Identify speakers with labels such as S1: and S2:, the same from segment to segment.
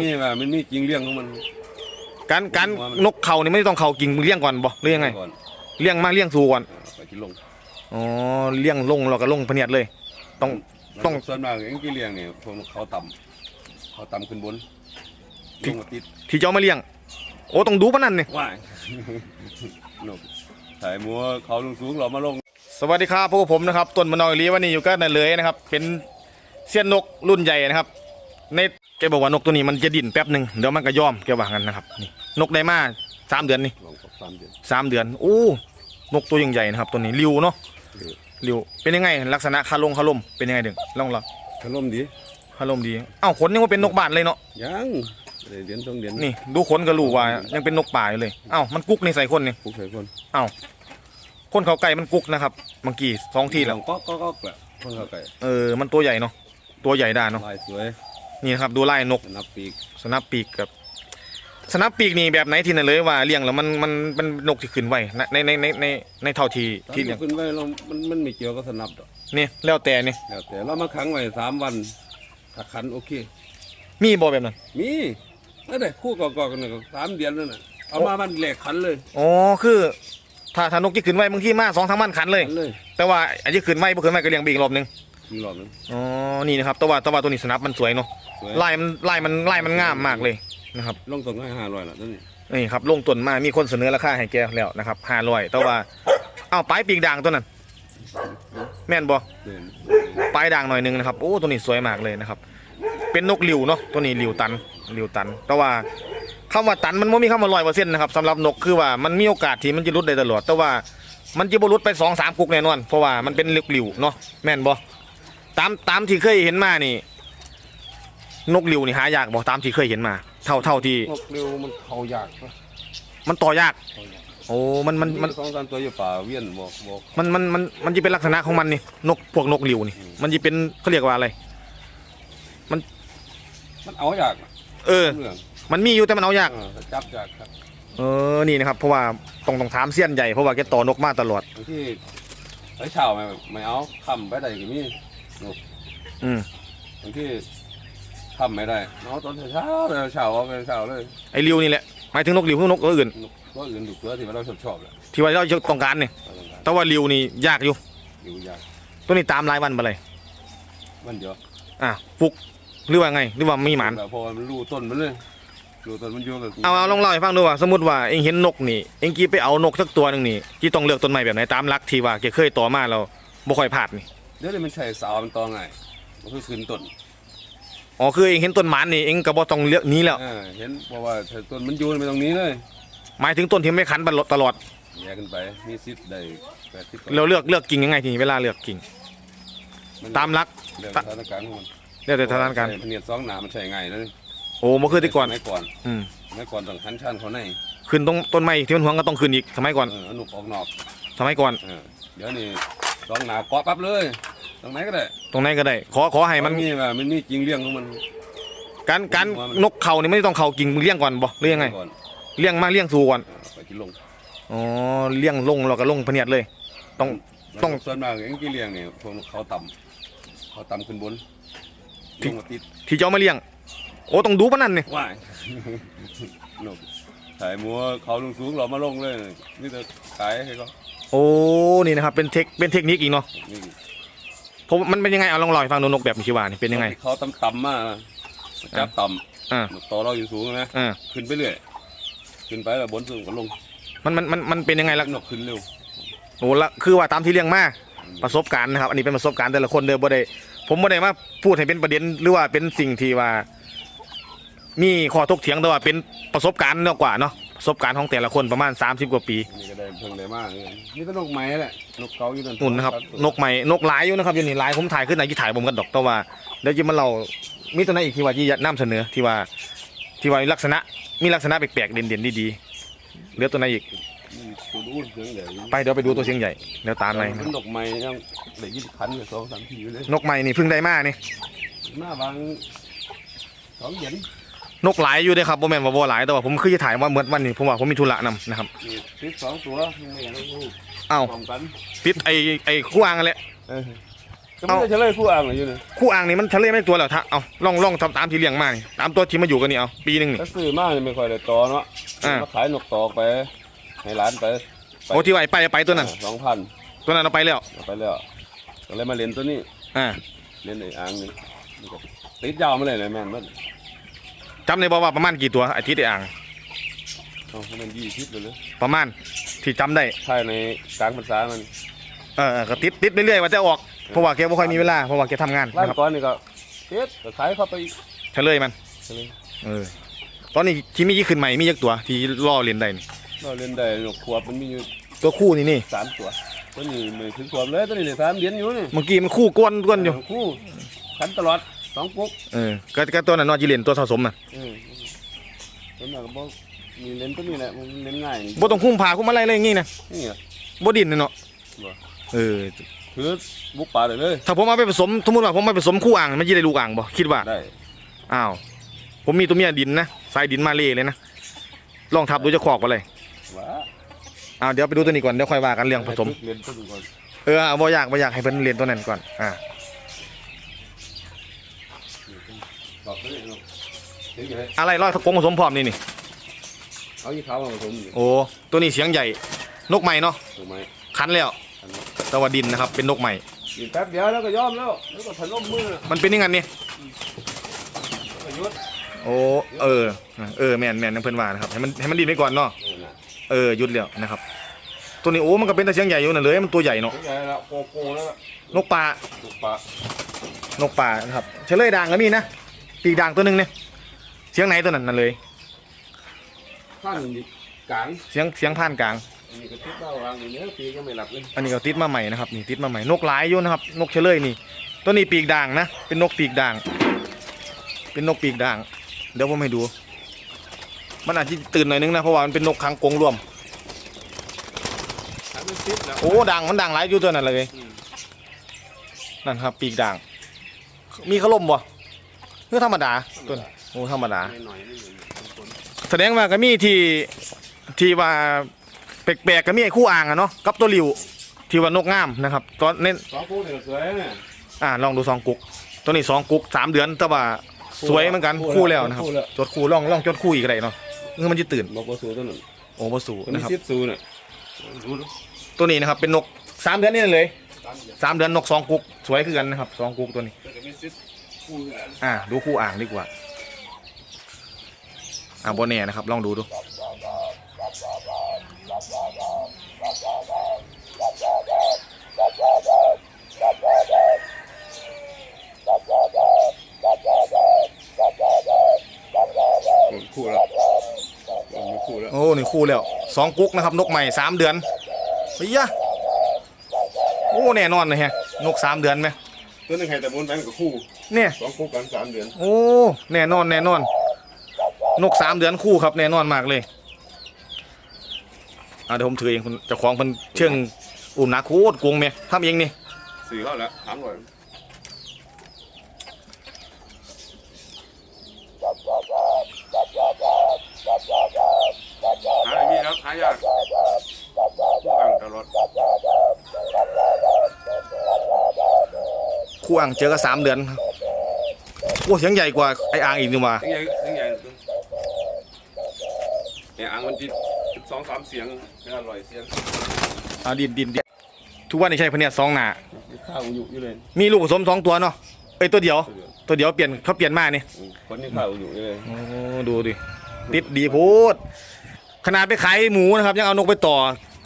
S1: นี่ว่ามันมีจริงเรื่องของมัน
S2: การการนกเขานี่ไม่ต้องเขากิ่งเลี้ยงก่อนบ่หรือยังไง
S1: ก่อน
S2: เลี้ยงมาเลี้ยงสู่ก่อน
S1: เออไปกินลง
S2: อ๋อเลี้ยงลงเราก็ลงพะเนียดเลย ต้อง ต้อง
S1: ส่วนมากเองกี่เลี้ยงเนี่ยพวกเขาต่ำเขาต่ำขึ้นบนลงมาติด
S2: ที่เจ้ามาเลี้ยง โอ้ต้องดูปะนั่นนี่
S1: ว่ายนกถ่ายมัวเขาลงสูงเรามาลง
S2: สวัสดีครับพวกผมนะครับต้นมะนาวอีหลีวันนี้อยู่กันนั่นเลยนะครับ เป็นเสี้ยนนกรุ่นใหญ่นะครับ ใน แกบอกว่านกตัวนี้มันจะดิ้นแป๊บหนึ่งเดี๋ยวมันก็ยอมแกว่างั้นนะครับนี่นกได้มาสามเดือนนี่
S1: ลงกับสามเดือน
S2: สามเดือนโอ้นกตัวยังใหญ่นะครับ ตัวนี้ริวเนาะ
S1: ริว
S2: ริวเป็นยังไง ลักษณะคาลงคาลมเป็นยังไงเดึงลองลอง
S1: ถล่มดี
S2: คาลมดีเอ้าขนยังว่าเป็นนกบ้านเลยเนาะ
S1: ยังได้เดือนสองเดือน
S2: นี่ดูขนก็รู้ว่ายังเป็นนกป่าอยู่เลยเอ้ามันกุ๊กในใส่คนนี่
S1: ปลูกใส่คน
S2: เอ้าคนเขาไก่มันกุ๊กนะครับเมื่อกี้สองทีแล้ว
S1: ก็ก็ก็แหละคนเขาไก่
S2: เออมันตัวใหญ่เนาะตัวใหญ่ด้านเนาะ
S1: ลายสวย
S2: นี่นะครับดูลายนก
S1: สนับปีก
S2: สนับปีกกับสนับปีกนี่แบบไหนที่นั่นเลยว่าเลี้ยงแล้วมันมันมันนกที่ขึ้นไวในในในในในในเท่าที่
S1: ตอน
S2: ที่
S1: นี้
S2: เลี้ยง
S1: ขึ้นไว้เรามันมันไม่เกี่ยวกับสนับดอก
S2: นี่แล้วแต่นี่
S1: แล้วแต่เรามาขังไว้สามวันถ้าขันโอเค
S2: มีบ่แบบนั้น
S1: มีนั่นแหละคู่ก่อๆกันน่ะก็สามเดือนนั่นน่ะเอามามันแหลกขันเลย
S2: อ๋อคือถ้าถ้านกที่ขึ้นไวบางทีมาสองสามวันขันเลย
S1: ขันเลย
S2: แต่ว่าอันที่ขึ้นไวบ่ขึ้นไวก็เลี้ยงไปอีกรอบหนึง
S1: มีรอบนึง
S2: อ๋อ นี่นะครับแต่ว่าแต่ว่าตัวนี้สนับมันสวยเนาะ
S1: สวย
S2: ลายมันลายมันลายมันงามมากเลยนะครับ
S1: ลงตรงให้ห้าร้อยละนั่นนี่
S2: นี่ครับลงต้นมามีคนเสนอราคาให้แกแล้วนะครับห้าร้อยแต่ว่า เอ้าปลายปีกด่างตัวนั้น แม่นบ่
S1: เดิน
S2: ปลายด่างหน่อยหนึงนะครับ โอ้ตัวนี้สวยมากเลยนะครับ เป็นนกหลิวเนาะตัวนี้หลิวตันหลิวตัน แต่ว่าคำว่าตันมันไม่มีคำว่าร้อยเปอร์เซ็นต์นะครับสำหรับนกคือว่ามันมีโอกาสที่มันจะรุดได้ตลอด แต่ว่ามันจะบรุดไปสองสามกุกแน่นอน เพราะว่ามันเป็นนกหลิวเนาะแม่นบ่ ตามตามที่เคยเห็นมานี่ นกหลิวนี่หายากบ่ตามที่เคยเห็นมา เท่าเท่าที่
S1: นกเร็วมันเขายากนะ
S2: มันต่อยาก
S1: เขายาก
S2: โอ้มันมันมัน
S1: สองสามตัวอยู่ป่าเวียนบอกบอก
S2: มันมันมันมันจะเป็นลักษณะของมันนี่นกพวกนกหลิวนี่
S1: อืม
S2: มันจะเป็นเขาเรียกว่าอะไร
S1: มันเอายาก
S2: เออ
S1: เรื่อง
S2: มันมีอยู่แต่มันเอายาก
S1: เออจับยากครับ
S2: เออ นี่นะครับ เพราะว่าต้องต้องถามเสี้ยนใหญ่ เพราะว่าแกต่อนกมาตลอด
S1: บางที่ไอ้เช้าไม่ไม่เอาค่ำไปได้ก็มี นก
S2: อืม
S1: บางที่ค่ำไม่ได้เอาตอนเช้าเลยเช้าเอาไปเช้าเลย
S2: ไอ้ริวนี่แหละหมายถึงนกริวคือนกตัวอื่น
S1: นกตัวอื่นดูตัวที่ว่าเราชอบชอบๆแหละ
S2: ที่ว่าเราต้องการเนี่ย
S1: เราต้องการ
S2: แต่ว่าริวนี่ยากอยู่
S1: อยู่ยาก
S2: ตัวนี้ตามรายวันไปเลย
S1: มันเดียว
S2: อะฟุกหรือว่าไงหรือว่ามีหมาน
S1: แบบพอมันรู้ต้นมันเลยรู้ต้นมันอยู่กับ
S2: เอาเอาลองเล่าให้ฟังดูว่าสมมติว่าเองเห็นนกนี่เองกี้ไปเอานกสักตัวหนึ่งนี่ที่ต้องเลือกต้นไม้แบบไหนตามรักที่ว่าแกเคยต่อมาเราบ่ค่อยพลาดนี่
S1: เดี๋ยวนี้มันใช่สาวมันตอไงายมันคือขึ้นต้น
S2: อ๋อคือเองเห็นต้นหมานนี่เองก็บ่ต้องเลือกหนี้แล้ว
S1: เออเห็นเพราะว่าถ้าต้นมันอยู่ไปตรงนี้เลย
S2: หมายถึงต้นที่ไม่ขันตลอด
S1: แยกกันไปมีสิทธิ์ได้แปดสิบ
S2: เราเลือกเลือกกิ่งยังไงทีนี้เวลาเลือกกิ่ง ตามรัก
S1: เรื่องสถานการณ์ของมัน
S2: เลือกแต่สถานการณ์
S1: ใช่พเนียดสองหนามันใช่ง่ายเลย
S2: โอ้บ่คือที่ก่อน
S1: ไม่ก่อน
S2: อืม
S1: ไม่ก่อนต้องหันชันเขาใน
S2: ขึ้นตรงต้นไม้ที่มันหวงก็ต้องขึ้นอีกสมัยก่อน
S1: เออเอาหนุกออกนอก
S2: สมัยก่อน
S1: เออเดี๋ยวนี้ สองหนาเกาะปั๊บเลย ตรงไหนก็ได้
S2: ตรงไหนก็ได้ ขอขอให้มัน
S1: มีว่ามันมีจริงเรื่องของมัน
S2: การการนกเขานี่ไม่ต้องเขากิ่งมึงเลี้ยงก่อนบ่หรือยังไง
S1: ก่อน
S2: เลี้ยงมาเลี้ยงสู่ก่อน
S1: เออไปกินลง
S2: อ๋อเลี้ยงลงเราก็ลงพะเนียดเลย ต้อง ต้อง
S1: ส่วนมากเองกี่เลี้ยงเนี่ยพวกเขาต่ำเขาต่ำขึ้นบนลงมาติด
S2: ที่เจ้ามาเลี้ยง โอ้ต้องดูปะนั่นนี่
S1: ว่าย นกถ่ายมัวเขาลงสูงเรามาลงเลยนี่จะขายให้เขา
S2: โอ้นี่นะครับเป็นเทคเป็นเทคนิคอีกเนาะ
S1: นี่
S2: ผมมันเป็นยังไงเอาลองเล่าให้ฟังดูนกแบบนี้ว่านี่เป็นยังไง
S1: เขาต่ำต่ำๆมาจับต่
S2: อ่าำ
S1: ต่อเราอยู่สูงนะ
S2: อ่า
S1: ขึ้นไปเรื่อยขึ้นไปแล้วบนสูงก็ลง
S2: มันมันมันมันเป็นยังไงล่ะ
S1: นกขึ้นเร็ว
S2: โอ้ละคือว่าตามที่เลี้ยงมาประสบการณ์นะครับ อันนี้เป็นประสบการณ์แต่ละคนเด้อบ่ได้ผมบ่ได้มาพูดให้เป็นประเด็นหรือว่าเป็นสิ่งที่ว่า มีข้อถกเถียงแต่ว่าเป็นประสบการณ์มากกว่าเนาะ ประสบการณ์ของแต่ละคนประมาณ 30 กว่าปี
S1: นี่ก็ได้เพิ่งได้มากเลยนี่ก็นกไม้แหละนกเขาอยู่นั่น
S2: นุ่นนะครับนกใหม่นกหลายอยู่นะครับอยู่นี่หลายผมถ่ายขึ้นไหนที่ถ่ายผมกันดอกแต่ว่าเดี๋ยวจะมาเรามีตัวไหนอีกที่ว่าที่จะนำเสนอที่ว่าที่ว่าลักษณะมีลักษณะแปลกๆเด่นๆดีๆเหลือตัวไหนอีก
S1: นี่ตัวดูเสียงใหญ่
S2: ไปเดี๋ยวไปดูตัวเชียงใหญ่เดี๋ยวตามไป
S1: เป็นนกไม้ยังได้ยินพันกับสองสามทีอยู่เลย
S2: นกใหม่นี่เพิ่งได้มานี่
S1: หน้าบางสองเหรียญ
S2: นกหลายอยู่เด้อครับโมแมนว่าบ่หลายแต่ว่าผมคือจะถ่ายว่าเหมือนวันนี้ผมว่าผมมีธุระนำนะครับ
S1: นี่ติดสองตัวยังไม่อยากให้ลูก
S2: เอ้า
S1: พร้อมกัน
S2: ติดไอ้ไอ้คู่วางกันแหละ
S1: เออก็ไม่ได้เฉลยผู้อ่างเลยอยู่นี่
S2: คู่อ่างนี่มันทะเลไม่ตัวแล้วถ้าเอาลองลองทำตามที่เลี้ยงมานี่ตามตัวที่มาอยู่กันนี่เอาปีหนึงนี่
S1: ถ้าซื้อมาเนี่ยไม่ค่อยได้ต่อเนาะ
S2: อ่า
S1: มาขายนกตอกไปให้ร้านไป
S2: โอ้ที่ว่าไอ้ไปไปตัวนั้น
S1: สองพัน
S2: ตัวนั้นเอาไปแล้ว
S1: เอาไปแล้วก็เลยมาเล่นตัวนี้
S2: อ่า
S1: เล่นไอ้อ่างนี่นี่ก็ติดยาวมาเลยนะแม่นมัน
S2: จำได้บ่ว่าประมาณกี่ตัวไอ้ที่ได้อ่าง
S1: เอาให้มันยี่สิบเลยเลย
S2: ประมาณที่จำได้
S1: ภายในกลางพรรษามัน
S2: เออเออก็ติดติดเรื่อยๆว่าจะออกเพราะว่าแกบ่ค่อยมีเวลาเพราะว่าแกทำงาน
S1: ร้าน
S2: นะครับ
S1: ก่อนนี่ก็เฮ็ดก็ขายเข้าไปอีก
S2: เฉลยมัน
S1: เลย
S2: เออ ตอนนี้ที่มียี่ขึ้นใหม่มียักตัวที่ล่อเรียนได้นี่
S1: เราเล่นได้นกขวบมันมีอยู่
S2: ตัวคู่นี่นี่
S1: สามตัวตัวนี้ไม่ถึงขวบเลยตัวนี้เลยสามเดือนอยู่นี่
S2: เมื่อกี้มันคู่กวนกวนอยู่
S1: คู่ขันตลอด สองปุ๊ก
S2: เออก็ก็ตัวนั้นนอจีเรียนตัวสะสมอะ
S1: เออตัวนั้นก็บ่มีเล่นตัวนี้แหละมันเล่นง่ายนี่
S2: บ่ต้องคุ้มผาคุ้มอะไรเลยอย่างงี้นะ
S1: นี่อะ
S2: บ่ดินเนาะ
S1: บ่
S2: เออ
S1: ถือบุกป่าเลยเลย
S2: ถ้าผมเอาไปผสมสมมติว่าผมเอาไปผสมคู่อ่างมันจะได้ลูกอ่างบ่คิดว่า
S1: ได้
S2: อ้าวผมมีตัวเมียดินนะสายดินมาเล่เลยนะลองทับดูจะขอกไปเลย
S1: ว้า
S2: อ้าวเดี๋ยวไปดูตัวนี้ก่อนเดี๋ยวค่อยว่ากันเรื่องผสม
S1: เล่นตัวนี้ก่อน
S2: เออบ่อยากบ่อยากให้เพิ่นเรียนตัวนั้นก่อนอ่า
S1: บอกตัวนี้เนาะถึงไง
S2: อะไรร้อยตะกงผสมพร้อมนี่นี่
S1: เอายี่ขาวมาผสมนี่
S2: โอ้ตัวนี้เสียงใหญ่นกใหม่เนาะ
S1: ถูกไหม
S2: คันแล้ว
S1: อันนี้
S2: แต่ว่าดินนะครับเป็นนกใหม่
S1: ยิงแป๊บเดียวแล้วก็ยอมแล้วแล้วก็ถล่มมือ
S2: มันเป็นยังไงนี่
S1: แล้วก็หยุด
S2: โอ้เออเออแม่นแม่นนำเพิ่นว่านะครับให้มันให้มันดินไปก่อนเนาะ
S1: นี่นะ
S2: เออหยุดแล้วนะครับ ตัวนี้โอ้มันก็เป็นตะเสียงใหญ่อยู่นั่นเลยมันตัวใหญ่เนาะ
S1: ถึงไงแล้วโกโก้แล้วก็
S2: นกป่า
S1: ถูกปลาน
S2: กป่านะครับเฉลยด่างก็มีนะปีกด่างตัวหนึ่งเนี่ยเสียงไหนตัวนั้นนั่นเลย
S1: ข้างนี้กลาง
S2: เสียงเสียงผ่านกลาง
S1: อันนี้ก็ติดเบ้าวางอยู่เนี่ยปีก็ไม่หลับเลย
S2: อันนี้ก็ติดมาใหม่นะครับนี่ติดมาใหม่นกหลายอยู่นะครับ นกเฉลยนี่ ตัวนี้ปีกด่างนะ เป็นนกปีกด่าง เป็นนกปีกด่าง เดี๋ยวผมให้ดู มันอาจจะตื่นหน่อยนึงนะเพราะว่ามันเป็นนกค้างกรงรวม
S1: ถ้ามันติดแล้ว
S2: โอ้ด่างมันด่างหลายอยู่ตัวนั้นเลย
S1: อืม
S2: นั่นครับ ปีกด่าง มีขลมบ่เพื่อธรรมดาตัวนี้โอ้ธรรมดา
S1: หน่อยๆนี่เป็นคน
S2: แสดงว่าก็มีที่ที่ว่าแปลกๆก็มีไอ้คู่อ่างอะเนาะกับตัวหลิวที่ว่านกงามนะครับตอนเน้น
S1: สองคู่เนี่ยสวยเนี่ย
S2: อ่าลองดูสองกุก ตัวนี้สองกุกสามเดือนแต่ว่าสวยเหมือนกัน
S1: คู่
S2: คู่
S1: แล้
S2: แล้ววนะครับ
S1: คู่แล้ว
S2: จดคู่ลองลองจดคู่อีกก็ได้เนาะเมื่อมันจะตื่น
S1: บอกว่าสูตัวนั้น
S2: โอ้บ่สู
S1: ตัว
S2: นะ
S1: นี้
S2: ครับ
S1: ซิดสูเนี่ยดูดู
S2: ตัวนี้นะครับเป็นนกสามเดือนนี่เลย
S1: ตามอย่าง
S2: สามเดือนนกสองกุกสวยคือกันนะครับสองกุกตัวนี้
S1: แต่ก็มีซิดคู่เนี่ย
S2: อ่าดูคู่อ่างดีกว่าอ่าโบแน่นะครับลองดูดู
S1: คู่แล้วมีคู่แล้ว
S2: โอ้นี่คู่แล้วสองกุ๊กนะครับนกใหม่สามเดือน เฮ้ยยะโอ้แน่นอนเลยฮะนกสามเดือนไหม
S1: ตัวนึงให้แต่บนแบงกับคู่
S2: เนี่ย
S1: สองคู่กันสามเดือน
S2: โอ้ แน่นอนแน่นอน นกสามเดือนคู่ครับแน่นอนมากเลยอ่าเดี๋ยวผมถือเองคุณเจ้าของเพิ่นเชื่องอุ่มหนักโคตรกวงเมียทำเองนี่
S1: สี่เขาแล้วถามก่อนหาอะไรมีครับหายากคู่อ่างตลอด
S2: คู่อ่างเจอก็สามเดือนโอ้เสียงใหญ่กว่าไอ้อ่างอีกนี่ว่า
S1: เสียงใหญ่เสียงใหญ่เนี่ยอ่างมันติดสองสามเสียงไม่อร่อยเสียง
S2: อ่าดินดินดินทุกวันนี้ใช้พะเนียดสองหนา
S1: ข้าวอยู่อยู่เลย
S2: มีลูกผสมสองตัวเนาะเอ้ยตัวเดียว ตัวเดียวเปลี่ยนเขาเปลี่ยนมานี่
S1: คนนี้ข้าวอยู่เลย
S2: โอ้ดูดิติดดีโพดขนาดไปขายหมูนะครับยังเอานกไปต่อ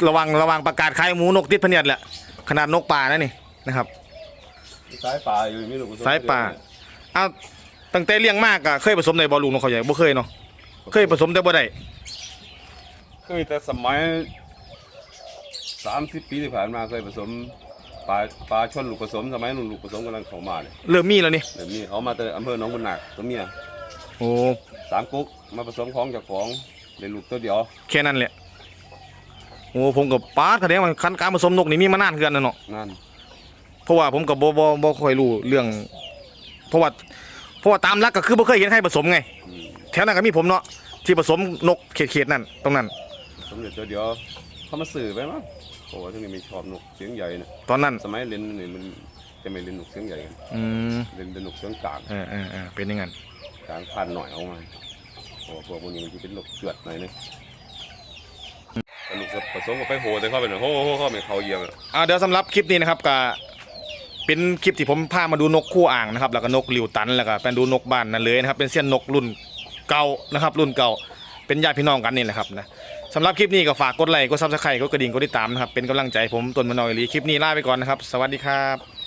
S2: ระวังระวังประกาศขายหมูนกติดพะเนียดแหละขนาดนกป่านะนี่นะครับ
S1: สายป่าอยู่มีลูกผสม
S2: สายป่าเอาตั้งแต่เลี้ยงมากอะเคยผสมในบอลลูกนกเขาใหญ่บ่เคยเนาะเคยผสมแต่บ่ได้
S1: เคยแต่สมัยสามสิบปีที่ผ่านมาเคยผสมปลาปลาชนลูกผสมสมัยนุ่นลูกผสมกำลังเข้ามาเลย
S2: เริ่มมีแล้วนี่
S1: แบบนี้เขามาแต่อำเภอหนองบุญหนักตัวเมีย
S2: โอ้
S1: สามกุ๊กมาผสมของเจากของเลยลูกตัวเดียว
S2: แค่นั้นแหละโอ้ผมกับป้าดแสดงว่าคันการผสมนกนี่มีมานานคือกันนะเนาะ
S1: นั่น
S2: เพ ราะว่าผมกับบ่บ่บ่ค่อยรู้เรื่อง เพราะว่าเพราะว่าตามหลักก็คือบ่เคยเห็นใครผสมไง
S1: อืม
S2: แถวนั้นก็มีผมเนาะที่ผสมนกเขตๆนั่นตรงนั้น
S1: ผสมเด็จตัวเดียวเขามาสื่อไปมั้งโอ้ที่นี่ไม่ชอบนกเสียงใหญ่นะ
S2: ตอนนั้น
S1: สมัยเรียนนี่มันจะไม่เล่นนกเสียงใหญ่กัน
S2: อืม
S1: เล่นเป็นนกเสียงกลาง
S2: เออเออเออเป็นอยังไง
S1: กลางพันหน่อยเอามาเพราะว่าพวกพวกนี้มันจะเป็นนกเจือดหน่อยนึงแต่ลูกผสมกับไปโหแต่เข้าไปหน่อยโหโหเข้าไปเขาเยี่ยมอะ
S2: อ่าเดี๋ยวสำหรับคลิปนี้นะครับก็ เป็นคลิปที่ผมพามาดูนกคู่อ่างนะครับแล้วก็นกหลิวตันแล้วก็เป็นดูนกบ้านนั่นเลยนะครับเป็นเส้นนกรุ่นเก่านะครับ รุ่นเก่าเป็นญาติพี่น้องกันนี่แหละครับนะสำหรับคลิปนี้ก็ฝากกดไลค์กดซับสไครต์กดกระดิ่งกดติดตามนะครับเป็นกำลังใจผมต้นมะนอยลีคลิปนี้ลาไปก่อนนะครับ สวัสดีครับ